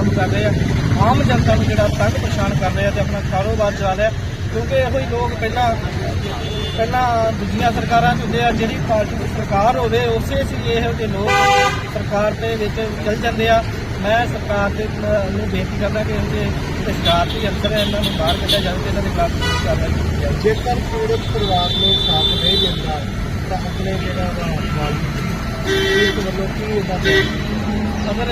ਕੰਮ ਕਰ ਰਹੇ ਆ। ਆਮ ਜਨਤਾ ਨੂੰ ਜਿਹੜਾ ਤੰਗ ਪਰੇਸ਼ਾਨ ਕਰ ਰਹੇ ਆ ਤੇ ਆਪਣਾ ਕਾਰੋਬਾਰ ਚਲਾ ਰਿਹਾ। ਕਿਉਂਕਿ ਇਹੋ ਹੀ ਲੋਕ ਪਹਿਲਾਂ ਪਹਿਲਾਂ ਦੂਜੀਆਂ ਸਰਕਾਰਾਂ 'ਚ ਹੁੰਦੇ ਆ, ਜਿਹੜੀ ਪਾਰਟੀ ਦੀ ਸਰਕਾਰ ਹੋਵੇ, ਉਸੇ ਸੀ ਇਹੋ ਜਿਹੇ ਲੋਕ। ਸਰਕਾਰ ਦੇ ਵਿੱਚ ਚਲ ਜਾਂਦੇ ਆ। ਮੈਂ ਸਰਕਾਰ ਦੇ ਨੂੰ ਬੇਨਤੀ ਕਰਦਾ ਕਿ ਇਹੋ ਜਿਹੇ ਜਿਹੜੇ ਸ਼ਰਾਰਤੀ ਅੰਸਰ ਹੈ ਇਹਨਾਂ ਨੂੰ ਬਾਹਰ ਕੱਢਿਆ ਜਾਵੇ ਤੇ ਇਹਨਾਂ ਦੇ ਖਿਲਾਫ ਕਾਰਵਾਈ ਕੀਤੀ ਜਾਵੇ ਜੇਕਰ ਪੀੜਤ ਪਰਿਵਾਰ ਨੂੰ ਸਾਥ ਨਹੀਂ ਦਿੰਦਾ ਤਾਂ ਆਪਣੇ ਜਿਹੜਾ ਵਾ ਮਾਲੀ ਇਸ ਵੱਲੋਂ ਕੀ ਇਹਦਾ ਅਗਰ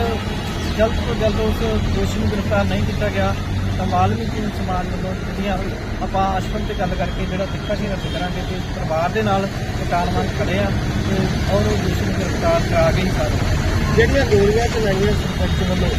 ਜਲਦ ਤੋਂ ਜਲਦ ਉਸ ਦੋਸ਼ੀ ਨੂੰ ਗ੍ਰਿਫਤਾਰ ਨਹੀਂ ਕੀਤਾ ਗਿਆ ਤਾਂ ਵਾਲਮੀਕੀ ਸਮਾਜ ਵੱਲੋਂ ਜਿਹੜੀਆਂ ਆਪਾਂ ਅਸ਼ਫਲ ਤੇ ਗੱਲ ਕਰਕੇ ਜਿਹੜਾ ਤਿੱਖਾ ਸੰਘਰਸ਼ ਕਰਾਂਗੇ ਤੇ ਪਰਿਵਾਰ ਦੇ ਨਾਲ ਕਟਾਰਮਾਨ ਖੜੇ ਆ ਤੇ ਔਰ ਉਹ ਦੋਸ਼ੀ ਨੂੰ ਗ੍ਰਿਫਤਾਰ ਕਰਾ ਕੇ ਹੀ ਸਾਰੇ ਜਿਹੜੀਆਂ ਗੋਲੀਆਂ ਚਲਾਈਆਂ ਸਰਪੰਚ ਵੱਲੋਂ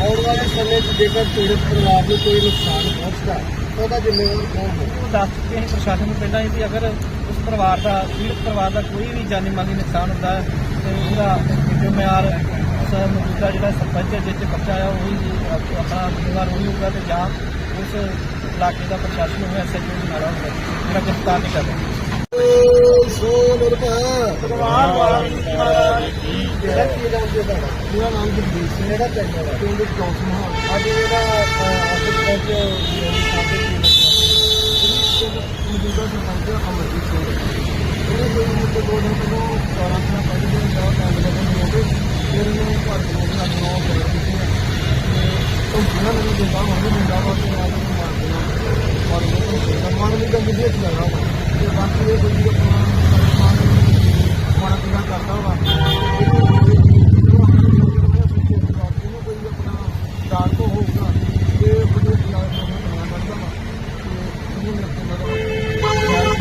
ਆਉਣ ਵਾਲੇ ਸਮੇਂ 'ਚ ਜੇਕਰ ਪੀੜਤ ਪਰਿਵਾਰ ਨੂੰ ਕੋਈ ਨੁਕਸਾਨ ਪਹੁੰਚਦਾ ਤਾਂ ਉਹਦਾ ਜ਼ਿੰਮੇਵਾਰ ਕੌਣ ਉਹ ਦੱਸ ਚੁੱਕੇ ਅਸੀਂ ਪ੍ਰਸ਼ਾਸਨ ਨੂੰ ਪਹਿਲਾਂ ਹੀ ਵੀ ਅਗਰ ਉਸ ਪਰਿਵਾਰ ਦਾ ਪੀੜਤ ਪਰਿਵਾਰ ਦਾ ਕੋਈ ਵੀ ਜਾਨੀ ਮਾਲੀ ਨੁਕਸਾਨ ਹੁੰਦਾ ਤੇ ਉਹਦਾ ਜ਼ਿੰਮੇਵਾਰ ਉਸ ਮੌਜੂਦਾ ਜਿਹੜਾ ਸਰਪੰਚ ਹੈ ਜਿਸ ਤੇ ਕਬਜ਼ਾ ਆ ਉਹੀ ਆਪ- ਆਪਣਾ ਜ਼ਿੰਮੇਵਾਰ ਉਹੀ ਹੋਊਗਾ ਤੇ ਜਾਂ ਉਸ ਇਲਾਕੇ ਦਾ ਪ੍ਰਸ਼ਾਸਨ ਹੋਵੇ ਐਸਐਚਓ ਦੀ ਨਾਲਾ ਹੋਵੇ ਜਿਹੜਾ ਗ੍ਰਿਫਤਾਰ ਨਹੀਂ ਕਰਦਾ ਸੋ ਨਿਰਭੈ ਪਰਿਵਾਰ ਵਾਲਾ ਵੀ ਜਿਹੜਾ ਕੀ ਨਾਮ ਜੀ ਤੁਹਾਡਾ ਮੇਰਾ ਨਾਮ ਜਗਦੀਸ਼ ਸਿੰਘ ਜਿਹੜਾ ਪਿੰਡ ਹੈ ਪਿੰਡ ਚੌਂਕ ਮਹਾਲ। ਅੱਜ ਜਿਹੜਾ ਪਹੁੰਚ ਸਾਡੇ ਪਿੰਡ ਮੌਜੂਦਾ ਸਰਪੰਚ ਅਮਰਜੀਤ ਸਿੰਘ ਉਹਨੇ ਕੋਈ ਮੁੱਦੇ ਦੋ ਦਿਨ ਪਹਿਲਾਂ ਕਾਰਾਂ ਨਾਲ ਪੜ੍ਹ ਕੇ ਜਾ ਕੰਮ ਲੱਗਣ ਹੋ ਗਏ ਫਿਰ ਉਹਨੇ ਘਰ ਦੇ ਨਾਲ ਨਾਲ ਨੌ ਕਰ ਦਿੱਤੇ ਤੇ ਉਹ ਜਿਹਨਾਂ ਨੂੰ ਦਿੰਦਾ ਉਹਨੂੰ ਦਿੰਦਾ ਵਾ ਤੇ ਆ ਕੇ ਮਾਰ ਦੇਣਾ ਔਰ ਉਹ ਤੋਂ ਮਨ ਵੀ ਤਾਂ ਮੁਝੇ ਲੱਗਾ ਵਾ ਤੇ ਬਾਕੀ ਇਹ ਕੋਈ ਆਪਣਾ ਸਨਮਾਨ ਮਾਣਾ ਪੂਰਾ ਕਰਦਾ ਵਾ ਤੋਂ ਹੋਊਗਾ ਤੇ ਖਿਲਾਫ ਮੈਂ ਕਰਨਾ ਪੜਦਾ ਵਾ ਤੇ ਉਹਨੂੰ ਮਤਲਬ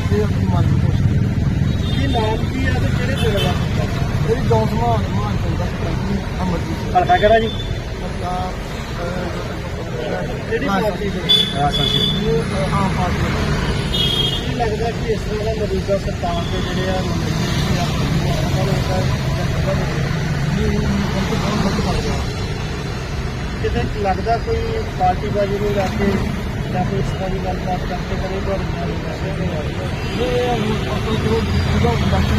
ਤੇ ਆਪਣੀ ਮਨ ਨੂੰ ਕੋਸ਼ਿਸ਼ ਕੀ ਨਾਮ ਕੀ ਹੈ ਤੇ ਕਿਹੜੇ ਪਿੰਡ ਦਾ ਇਹ ਗੌਸ ਮਾਨ ਮਾਨ ਪਿੰਡ ਦਾ ਅਮਰਜੀਤ ਹਲਕਾ ਕਰਾ ਜੀ ਮਤਲਬ ਦੇ? ਸਿੰਘ ਇਹ ਆਮ ਪਾਰਟੀ ਦਾ। ਕੀ ਲੱਗਦਾ ਕਿ ਇਸ ਤਰ੍ਹਾਂ ਦਾ ਮੌਜੂਦਾ ਸਰਕਾਰ ਦੇ ਜਿਹੜੇ ਆ ਕਿਤੇ ਲੱਗਦਾ ਕੋਈ ਪਾਰਟੀ ਬਾਜੀ ਨੂੰ ਲੈ ਕੇ ਜਾਂ ਕੋਈ ਇਸ ਤਰ੍ਹਾਂ ਦੀ ਗੱਲਬਾਤ ਕਰਕੇ ਕਰੇ ਇਹ ਤੋਂ ਜਿਹੜਾ ਬਾਕੀ